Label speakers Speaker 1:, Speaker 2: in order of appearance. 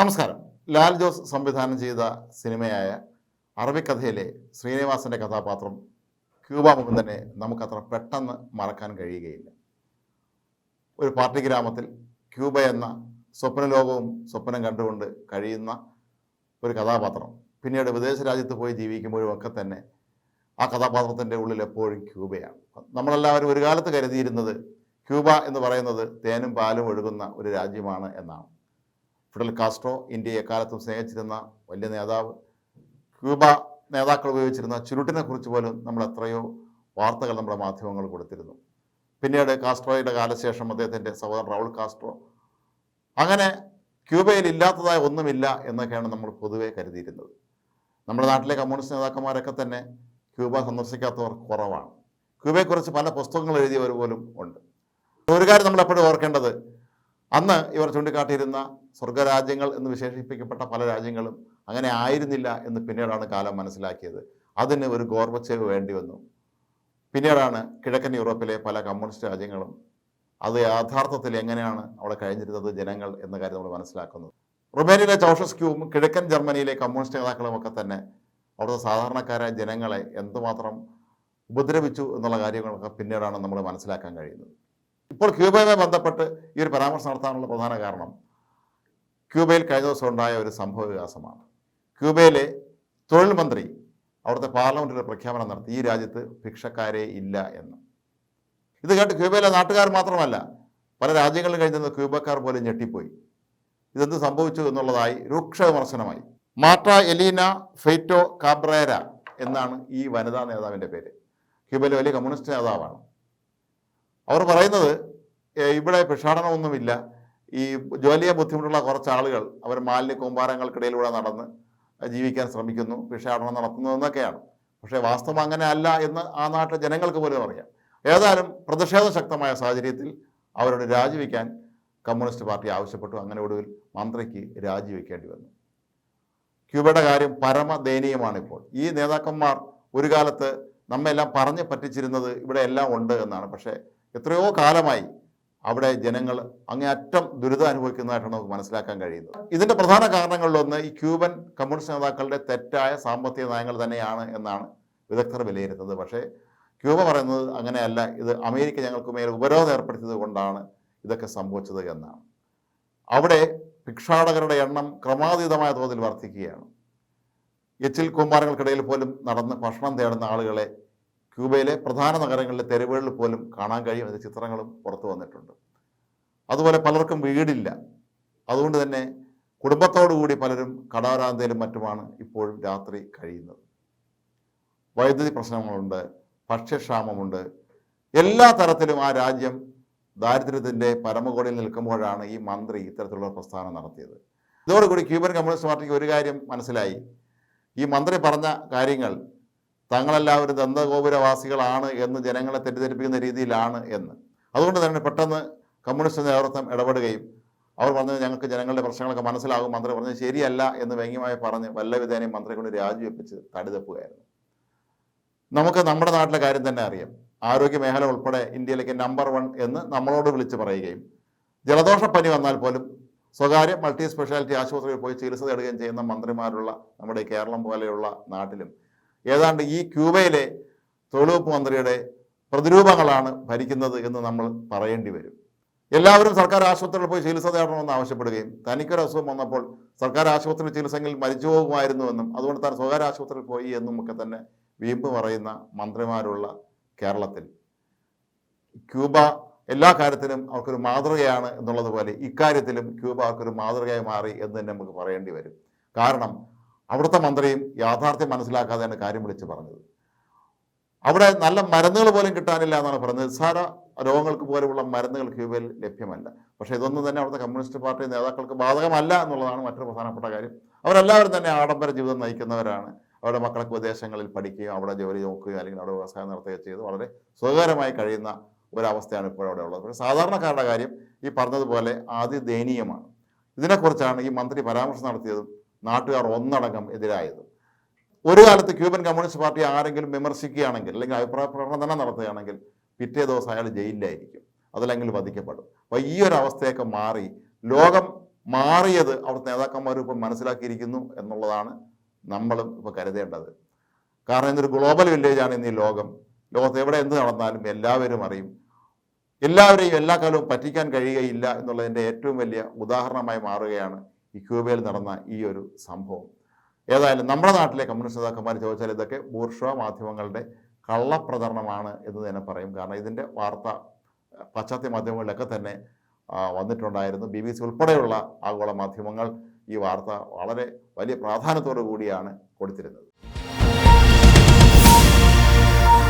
Speaker 1: നമസ്കാരം ലാൽ ജോസ് സംവിധാനം ചെയ്ത സിനിമയായ അറബിക്കഥയിലെ ശ്രീനിവാസന്റെ കഥാപാത്രം ക്യൂബ മുഖം തന്നെ നമുക്കത്ര പെട്ടെന്ന് മറക്കാൻ കഴിയുകയില്ല ഒരു പാർട്ടി ഗ്രാമത്തിൽ ക്യൂബ എന്ന ലോകവും സ്വപ്നം കണ്ടുകൊണ്ട് കഴിയുന്ന ഒരു കഥാപാത്രം പിന്നീട് വിദേശ രാജ്യത്ത് പോയി ജീവിക്കുമ്പോഴും ഒക്കെ തന്നെ ആ കഥാപാത്രത്തിൻ്റെ ഉള്ളിൽ എപ്പോഴും ക്യൂബയാണ് നമ്മളെല്ലാവരും ഒരു കാലത്ത് കരുതിയിരുന്നത് ക്യൂബ എന്ന് പറയുന്നത് തേനും പാലും ഒഴുകുന്ന ഒരു രാജ്യമാണ് എന്നാണ് ഫിഡൽ കാസ്ട്രോ ഇന്ത്യയെ കാലത്തും സ്നേഹിച്ചിരുന്ന വലിയ നേതാവ് ക്യൂബ നേതാക്കൾ ഉപയോഗിച്ചിരുന്ന ചുരുട്ടിനെ കുറിച്ച് പോലും നമ്മൾ എത്രയോ വാർത്തകൾ നമ്മുടെ മാധ്യമങ്ങൾ കൊടുത്തിരുന്നു പിന്നീട് കാസ്ട്രോയുടെ കാലശേഷം അദ്ദേഹത്തിൻ്റെ സഹോദരൻ റൗൾ കാസ്ട്രോ അങ്ങനെ ക്യൂബയിൽ ഇല്ലാത്തതായ ഒന്നുമില്ല എന്നൊക്കെയാണ് നമ്മൾ പൊതുവേ കരുതിയിരുന്നത് നമ്മുടെ നാട്ടിലെ കമ്മ്യൂണിസ്റ്റ് നേതാക്കന്മാരൊക്കെ തന്നെ ക്യൂബ സന്ദർശിക്കാത്തവർ കുറവാണ് ക്യൂബയെക്കുറിച്ച് പല പുസ്തകങ്ങൾ എഴുതിയവർ പോലും ഉണ്ട് ഒരു കാര്യം നമ്മൾ എപ്പോഴും ഓർക്കേണ്ടത് അന്ന് ഇവർ ചൂണ്ടിക്കാട്ടിയിരുന്ന സ്വർഗരാജ്യങ്ങൾ എന്ന് വിശേഷിപ്പിക്കപ്പെട്ട പല രാജ്യങ്ങളും അങ്ങനെ ആയിരുന്നില്ല എന്ന് പിന്നീടാണ് കാലം മനസ്സിലാക്കിയത് അതിന് ഒരു ഗോർവച്ചേവ് വേണ്ടി വന്നു പിന്നീടാണ് കിഴക്കൻ യൂറോപ്പിലെ പല കമ്മ്യൂണിസ്റ്റ് രാജ്യങ്ങളും അത് യാഥാർത്ഥത്തിൽ എങ്ങനെയാണ് അവിടെ കഴിഞ്ഞിരുന്നത് ജനങ്ങൾ എന്ന കാര്യം നമ്മൾ മനസ്സിലാക്കുന്നത് റൊമേനിയയിലെ ചൗഷസ്ക്യൂവും കിഴക്കൻ ജർമ്മനിയിലെ കമ്മ്യൂണിസ്റ്റ് ഒക്കെ തന്നെ അവിടുത്തെ സാധാരണക്കാരായ ജനങ്ങളെ എന്തുമാത്രം ഉപദ്രവിച്ചു എന്നുള്ള കാര്യങ്ങളൊക്കെ പിന്നീടാണ് നമ്മൾ മനസ്സിലാക്കാൻ കഴിയുന്നത് ഇപ്പോൾ ക്യൂബയുമായി ബന്ധപ്പെട്ട് ഈ ഒരു പരാമർശം നടത്താനുള്ള പ്രധാന കാരണം ക്യൂബയിൽ കഴിഞ്ഞ ദിവസം ഉണ്ടായ ഒരു സംഭവ വികാസമാണ് ക്യൂബയിലെ തൊഴിൽ മന്ത്രി അവിടുത്തെ പാർലമെൻറ്റിൽ പ്രഖ്യാപനം നടത്തി ഈ രാജ്യത്ത് ഭിക്ഷക്കാരെ ഇല്ല എന്ന് ഇത് കേട്ട് ക്യൂബയിലെ നാട്ടുകാർ മാത്രമല്ല പല രാജ്യങ്ങളിൽ കഴിഞ്ഞിരുന്ന ക്യൂബക്കാർ പോലും ഞെട്ടിപ്പോയി ഇതെന്ത് സംഭവിച്ചു എന്നുള്ളതായി രൂക്ഷ വിമർശനമായി മാർട്ട എലീന ഫെയ്റ്റോ കാബ്രേര എന്നാണ് ഈ വനിതാ നേതാവിൻ്റെ പേര് ക്യൂബയിലെ വലിയ കമ്മ്യൂണിസ്റ്റ് നേതാവാണ് അവർ പറയുന്നത് ഇവിടെ ഭിക്ഷാടനമൊന്നുമില്ല ഈ ജോലിയെ ബുദ്ധിമുട്ടുള്ള കുറച്ച് ആളുകൾ അവർ മാലിന്യ കൂമ്പാരങ്ങൾക്കിടയിലൂടെ നടന്ന് ജീവിക്കാൻ ശ്രമിക്കുന്നു ഭിക്ഷാടനം നടത്തുന്നു എന്നൊക്കെയാണ് പക്ഷേ വാസ്തവം അങ്ങനെ അല്ല എന്ന് ആ നാട്ടിലെ ജനങ്ങൾക്ക് പോലും അറിയാം ഏതായാലും പ്രതിഷേധം ശക്തമായ സാഹചര്യത്തിൽ അവരോട് രാജിവെക്കാൻ കമ്മ്യൂണിസ്റ്റ് പാർട്ടി ആവശ്യപ്പെട്ടു അങ്ങനെ ഒടുവിൽ മന്ത്രിക്ക് രാജിവെക്കേണ്ടി വന്നു ക്യൂബയുടെ കാര്യം പരമദയനീയമാണിപ്പോൾ ഈ നേതാക്കന്മാർ ഒരു കാലത്ത് നമ്മെല്ലാം പറഞ്ഞ് പറ്റിച്ചിരുന്നത് ഇവിടെ എല്ലാം ഉണ്ട് എന്നാണ് പക്ഷേ എത്രയോ കാലമായി അവിടെ ജനങ്ങൾ അങ്ങേയറ്റം ദുരിതം അനുഭവിക്കുന്നതായിട്ടാണ് നമുക്ക് മനസ്സിലാക്കാൻ കഴിയുന്നത് ഇതിൻ്റെ പ്രധാന കാരണങ്ങളിലൊന്ന് ഈ ക്യൂബൻ കമ്മ്യൂണിസ്റ്റ് നേതാക്കളുടെ തെറ്റായ സാമ്പത്തിക നയങ്ങൾ തന്നെയാണ് എന്നാണ് വിദഗ്ധർ വിലയിരുത്തുന്നത് പക്ഷേ ക്യൂബ പറയുന്നത് അങ്ങനെയല്ല ഇത് അമേരിക്ക ഞങ്ങൾക്ക് മേൽ ഉപരോധം ഏർപ്പെടുത്തിയത് കൊണ്ടാണ് ഇതൊക്കെ സംഭവിച്ചത് എന്നാണ് അവിടെ ഭിക്ഷാടകരുടെ എണ്ണം ക്രമാതീതമായ തോതിൽ വർദ്ധിക്കുകയാണ് എച്ചിൽ കൂമ്പാരങ്ങൾക്കിടയിൽ പോലും നടന്ന് ഭക്ഷണം തേടുന്ന ആളുകളെ ക്യൂബയിലെ പ്രധാന നഗരങ്ങളിലെ തെരുവുകളിൽ പോലും കാണാൻ കഴിയും അതിൻ്റെ ചിത്രങ്ങളും പുറത്തു വന്നിട്ടുണ്ട് അതുപോലെ പലർക്കും വീടില്ല അതുകൊണ്ട് തന്നെ കുടുംബത്തോടുകൂടി പലരും കടാരാന്തയിലും മറ്റുമാണ് ഇപ്പോഴും രാത്രി കഴിയുന്നത് വൈദ്യുതി പ്രശ്നങ്ങളുണ്ട് ഭക്ഷ്യക്ഷാമമുണ്ട് എല്ലാ തരത്തിലും ആ രാജ്യം ദാരിദ്ര്യത്തിൻ്റെ പരമകോടിയിൽ നിൽക്കുമ്പോഴാണ് ഈ മന്ത്രി ഇത്തരത്തിലുള്ള പ്രസ്ഥാനം നടത്തിയത് ഇതോടുകൂടി ക്യൂബൻ കമ്മ്യൂണിസ്റ്റ് പാർട്ടിക്ക് ഒരു കാര്യം മനസ്സിലായി ഈ മന്ത്രി പറഞ്ഞ കാര്യങ്ങൾ തങ്ങളെല്ലാവരും ദന്തഗോപുരവാസികളാണ് എന്ന് ജനങ്ങളെ തെറ്റിദ്ധരിപ്പിക്കുന്ന രീതിയിലാണ് എന്ന് അതുകൊണ്ട് തന്നെ പെട്ടെന്ന് കമ്മ്യൂണിസ്റ്റ് നേതൃത്വം ഇടപെടുകയും അവർ പറഞ്ഞത് ഞങ്ങൾക്ക് ജനങ്ങളുടെ പ്രശ്നങ്ങളൊക്കെ മനസ്സിലാകും മന്ത്രി പറഞ്ഞ് ശരിയല്ല എന്ന് വ്യംഗ്യമായി പറഞ്ഞ് വല്ലവിധേനയും മന്ത്രി കൊണ്ട് രാജിവെപ്പിച്ച് തടിതപ്പുകയായിരുന്നു നമുക്ക് നമ്മുടെ നാട്ടിലെ കാര്യം തന്നെ അറിയാം ആരോഗ്യ മേഖല ഉൾപ്പെടെ ഇന്ത്യയിലേക്ക് നമ്പർ വൺ എന്ന് നമ്മളോട് വിളിച്ച് പറയുകയും ജലദോഷപ്പനി വന്നാൽ പോലും സ്വകാര്യ മൾട്ടി സ്പെഷ്യാലിറ്റി ആശുപത്രിയിൽ പോയി ചികിത്സ തേടുകയും ചെയ്യുന്ന മന്ത്രിമാരുള്ള നമ്മുടെ കേരളം പോലെയുള്ള നാട്ടിലും ഏതാണ്ട് ഈ ക്യൂബയിലെ തൊഴിലുവകുപ്പ് മന്ത്രിയുടെ പ്രതിരൂപങ്ങളാണ് ഭരിക്കുന്നത് എന്ന് നമ്മൾ പറയേണ്ടി വരും എല്ലാവരും സർക്കാർ ആശുപത്രിയിൽ പോയി ചികിത്സ തേടണമെന്ന് ആവശ്യപ്പെടുകയും തനിക്കൊരു അസുഖം വന്നപ്പോൾ സർക്കാർ ആശുപത്രി ചികിത്സയിൽ മരിച്ചു പോകുമായിരുന്നുവെന്നും അതുകൊണ്ട് താൻ സ്വകാര്യ ആശുപത്രിയിൽ പോയി എന്നും ഒക്കെ തന്നെ വീമ്പ് പറയുന്ന മന്ത്രിമാരുള്ള കേരളത്തിൽ ക്യൂബ എല്ലാ കാര്യത്തിലും അവർക്കൊരു മാതൃകയാണ് എന്നുള്ളതുപോലെ ഇക്കാര്യത്തിലും ക്യൂബ അവർക്കൊരു മാതൃകയായി മാറി എന്ന് തന്നെ നമുക്ക് പറയേണ്ടി വരും കാരണം അവിടുത്തെ മന്ത്രിയും യാഥാർത്ഥ്യം മനസ്സിലാക്കാതെയാണ് കാര്യം വിളിച്ച് പറഞ്ഞത് അവിടെ നല്ല മരുന്നുകൾ പോലും കിട്ടാനില്ല എന്നാണ് പറഞ്ഞത് നിസ്സാര രോഗങ്ങൾക്ക് പോലെയുള്ള മരുന്നുകൾ ക്യൂബയിൽ ലഭ്യമല്ല പക്ഷേ ഇതൊന്നും തന്നെ അവിടുത്തെ കമ്മ്യൂണിസ്റ്റ് പാർട്ടി നേതാക്കൾക്ക് ബാധകമല്ല എന്നുള്ളതാണ് മറ്റൊരു പ്രധാനപ്പെട്ട കാര്യം അവരെല്ലാവരും തന്നെ ആഡംബര ജീവിതം നയിക്കുന്നവരാണ് അവരുടെ മക്കളൊക്കെ വിദേശങ്ങളിൽ പഠിക്കുകയും അവിടെ ജോലി നോക്കുകയും അല്ലെങ്കിൽ അവിടെ വ്യവസായം നടത്തുകയോ ചെയ്ത് വളരെ സുഖകരമായി കഴിയുന്ന ഒരവസ്ഥയാണ് ഇപ്പോൾ അവിടെ ഉള്ളത് പക്ഷേ സാധാരണക്കാരുടെ കാര്യം ഈ പറഞ്ഞതുപോലെ ആദ്യ ദയനീയമാണ് ഇതിനെക്കുറിച്ചാണ് ഈ മന്ത്രി പരാമർശം നടത്തിയതും നാട്ടുകാർ ഒന്നടങ്കം എതിരായത് ഒരു കാലത്ത് ക്യൂബൻ കമ്മ്യൂണിസ്റ്റ് പാർട്ടി ആരെങ്കിലും വിമർശിക്കുകയാണെങ്കിൽ അല്ലെങ്കിൽ അഭിപ്രായ പ്രകടനം നടത്തുകയാണെങ്കിൽ പിറ്റേ ദിവസം അയാൾ ജയിലിലായിരിക്കും അതല്ലെങ്കിൽ വധിക്കപ്പെടും അപ്പോൾ ഈ ഒരു അവസ്ഥയൊക്കെ മാറി ലോകം മാറിയത് അവിടുത്തെ നേതാക്കന്മാരും ഇപ്പം മനസ്സിലാക്കിയിരിക്കുന്നു എന്നുള്ളതാണ് നമ്മളും ഇപ്പോൾ കരുതേണ്ടത് കാരണം ഇന്നൊരു ഗ്ലോബൽ വില്ലേജാണ് ഇന്ന് ഈ ലോകം ലോകത്ത് എവിടെ എന്ത് നടന്നാലും എല്ലാവരും അറിയും എല്ലാവരെയും എല്ലാ കാലവും പറ്റിക്കാൻ കഴിയുകയില്ല എന്നുള്ളതിൻ്റെ ഏറ്റവും വലിയ ഉദാഹരണമായി മാറുകയാണ് ഈ ക്യൂബയിൽ നടന്ന ഈ ഒരു സംഭവം ഏതായാലും നമ്മുടെ നാട്ടിലെ കമ്മ്യൂണിസ്റ്റ് നേതാക്കന്മാർ ചോദിച്ചാൽ ഇതൊക്കെ ബൂർഷ മാധ്യമങ്ങളുടെ കള്ളപ്രചരണമാണ് എന്ന് തന്നെ പറയും കാരണം ഇതിൻ്റെ വാർത്ത പാശ്ചാത്യ മാധ്യമങ്ങളിലൊക്കെ തന്നെ വന്നിട്ടുണ്ടായിരുന്നു ബി ബി സി ഉൾപ്പെടെയുള്ള ആഗോള മാധ്യമങ്ങൾ ഈ വാർത്ത വളരെ വലിയ പ്രാധാന്യത്തോടു കൂടിയാണ് കൊടുത്തിരുന്നത്